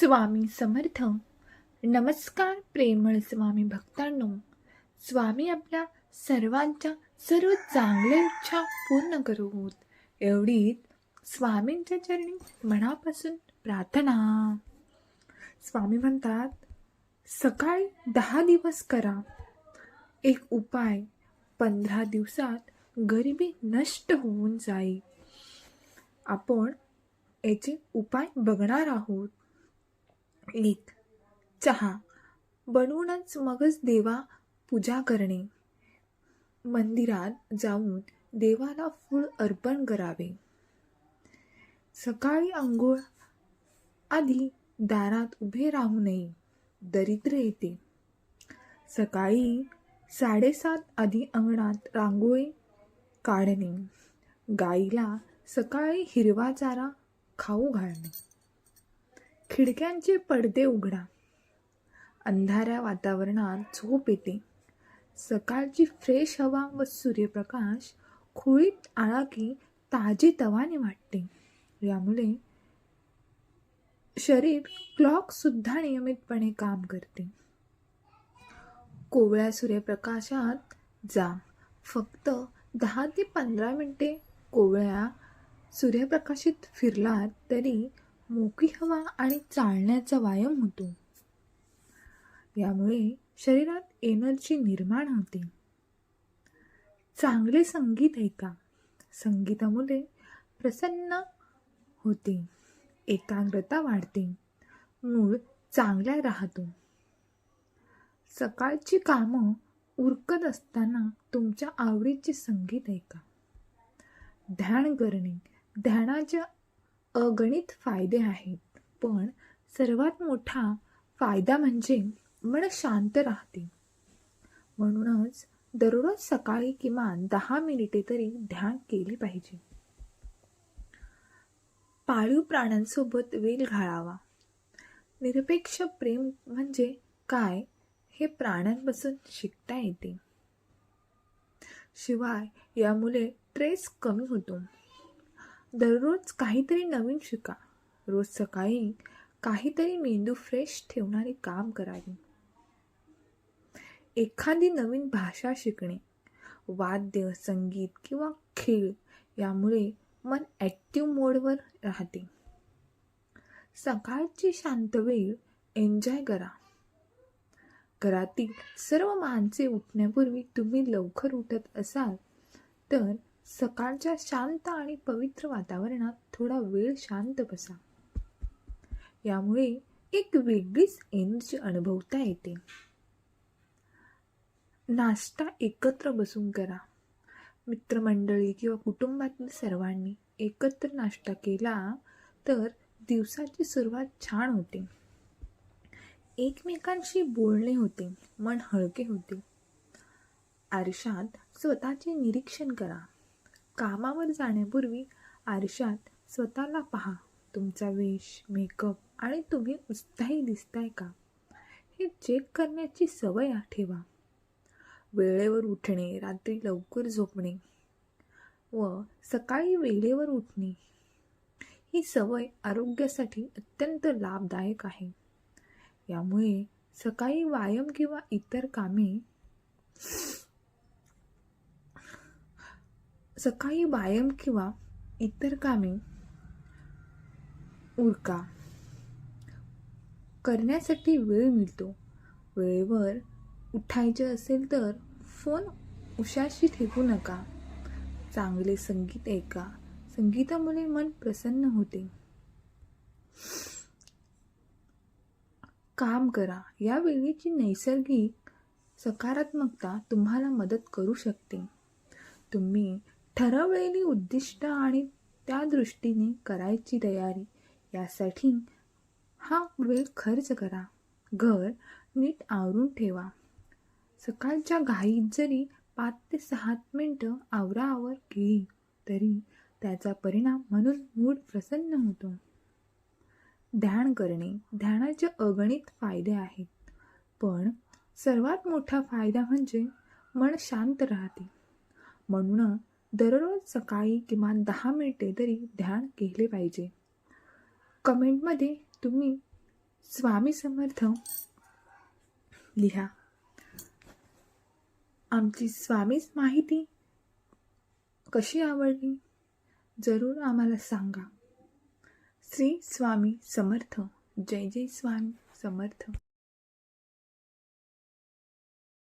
स्वामी समर्थ. नमस्कार प्रेमळ स्वामी भक्तांनो. स्वामी आपल्या सर्वांच्या सर्व चांगल्या इच्छा पूर्ण करूत. एवढीच स्वामींच्या चरणी मनापासून प्रार्थना. स्वामी म्हणतात सकाळी दहा दिवस करा. एक उपाय पंधरा दिवसात गरिबी नष्ट होऊन जाईल आपण याचे उपाय बघणार आहोत. एक चहा. बनवूनच मगच देवा पूजा करणे. मंदिरात जाऊन देवाला फूल अर्पण करावे. सकाळी आंघोळ आधी दारात उभे राहू नये. दरिद्र येते. सकाळी साडेसात आधी अंगणात रांगोळी काढणे. गाईला सकाळी हिरवा चारा खाऊ घालणे. खिडक्यांचे पडदे उघडा. अंधाऱ्या वातावरणात झोप येते. सकाळची फ्रेश हवा व सूर्यप्रकाश खोळीत आला की ताजी तवाने वाटते. यामुळे शरीर क्लॉकसुद्धा नियमितपणे काम करते. कोवळ्या सूर्यप्रकाशात जा. फक्त दहा ते पंधरा मिनटे कोवळ्या सूर्यप्रकाशित फिरलात तरी मोकळी हवा आणि चालण्याचा व्यायाम होतो. यामुळे शरीरात एनर्जी निर्माण होते. चांगले संगीत ऐका. संगीतामुळे प्रसन्न होते. एकाग्रता वाढते. मूळ चांगल्या राहतो. सकाळची कामं उरकत असताना तुमच्या आवडीचे संगीत ऐका. ध्यान करणे. ध्यानाच्या अगणित फायदे आहेत. पण सर्वात मोठा फायदा म्हणजे मन शांत राहते. म्हणूनच दररोज सकाळी किमान दहा मिनिटे तरी ध्यान केले पाहिजे. पाळीव प्राण्यांसोबत वेळ घालावा निरपेक्ष प्रेम म्हणजे काय हे प्राण्यांपासून शिकता येते. शिवाय यामुळे ट्रेस कमी होतो. दररोज काहीतरी नवीन शिका. रोज सकाळी काहीतरी मेंदू फ्रेश ठेवणारे काम करावे. एखादी नवीन भाषा शिकणे वाद्य संगीत किंवा खेळ यामुळे मन ॲक्टिव्ह मोडवर राहते. सकाळची शांत वेळ एन्जॉय करा. घरातील सर्व माणसे उठण्यापूर्वी तुम्ही लवकर उठत असाल तर सकाळच्या शांत आणि पवित्र वातावरणात थोडा वेळ शांत बसा. यामुळे एक वेगळीच एनर्जी अनुभवता येते. नाश्ता एकत्र बसून करा. मित्रमंडळी किंवा कुटुंबातील सर्वांनी एकत्र नाश्ता केला तर दिवसाची सुरुवात छान होते. एकमेकांशी बोलणे होते मन हलके होते. आरशात स्वतःचे निरीक्षण करा. कामावर जाण्यापूर्वी आरशात स्वतःला पहा. तुमचा वेश मेकअप आणि तुम्ही उत्साही दिसताय का? हे चेक करण्याची सवय ठेवा. वेळेवर उठणे रात्री लवकर झोपणे व सकाळी वेळेवर उठणे ही सवय आरोग्यासाठी अत्यंत लाभदायक आहे. यामुळे सकाळी व्यायाम किंवा इतर कामे सकाळी व्यायाम किंवा इतर कामे उरका. करण्यासाठी वेळ मिळतो. वेळेवर उठायचे असेल तर फोन उशाशी ठेवू नका. चांगले संगीत ऐका. संगीतामुळे मन प्रसन्न होते. काम करा. या वेळेची नैसर्गिक सकारात्मकता तुम्हाला मदत करू शकते. तुम्ही ठरवलेली उद्दिष्ट आणि त्या दृष्टीने करायची तयारी यासाठी हा वेळ खर्च करा. घर नीट आवरून ठेवा. सकाळच्या घाईत जरी पाच ते सहा मिनटं आवराआवर केली तरी त्याचा परिणाम म्हणून मूड प्रसन्न होतो. ध्यान करणे ध्यानाचे अगणित फायदे आहेत. पण सर्वात मोठा फायदा म्हणजे मन शांत राहते. म्हणून दररोज सकाळी किमान दहा मिनिटे तरी ध्यान केले पाहिजे. कमेंटमध्ये तुम्ही स्वामी समर्थ लिहा. आमची स्वामीच माहिती कशी आवडली? जरूर आम्हाला सांगा. श्री स्वामी समर्थ. जय जय स्वामी समर्थ.